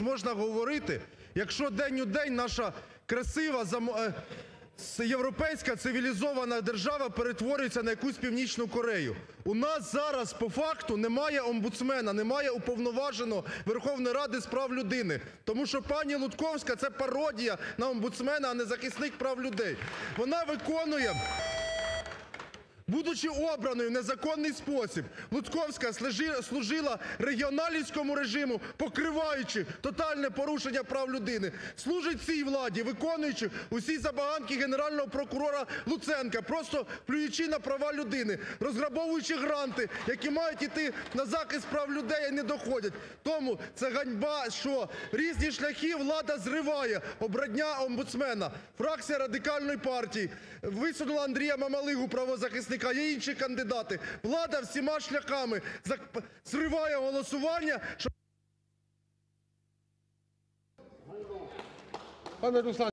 можна говорити, якщо день у день наша красива європейська цивілізована держава перетворюється на якусь Північну Корею? У нас зараз по факту немає омбудсмена, немає Уповноваженого Верховної Ради з прав людини, тому що пані Лутковська – це пародія на омбудсмена, а не захисник прав людей. Вона виконує, будучи обраною в незаконний спосіб, Лутковська служила регіоналівському режиму, покриваючи тотальне порушення прав людини, служить цій владі, виконуючи усі забаганки Генерального прокурора Луценка, просто плюючи на права людини, розграбовуючи гранти, які мають іти на захист прав людей, а не доходять. Тому це ганьба, що різні шляхи влада зриває обрання омбудсмена. Фракція Радикальної партії висунула Андрія Мамалигу правозахисника, є інші кандидати. Влада всіма шляхами зриває голосування.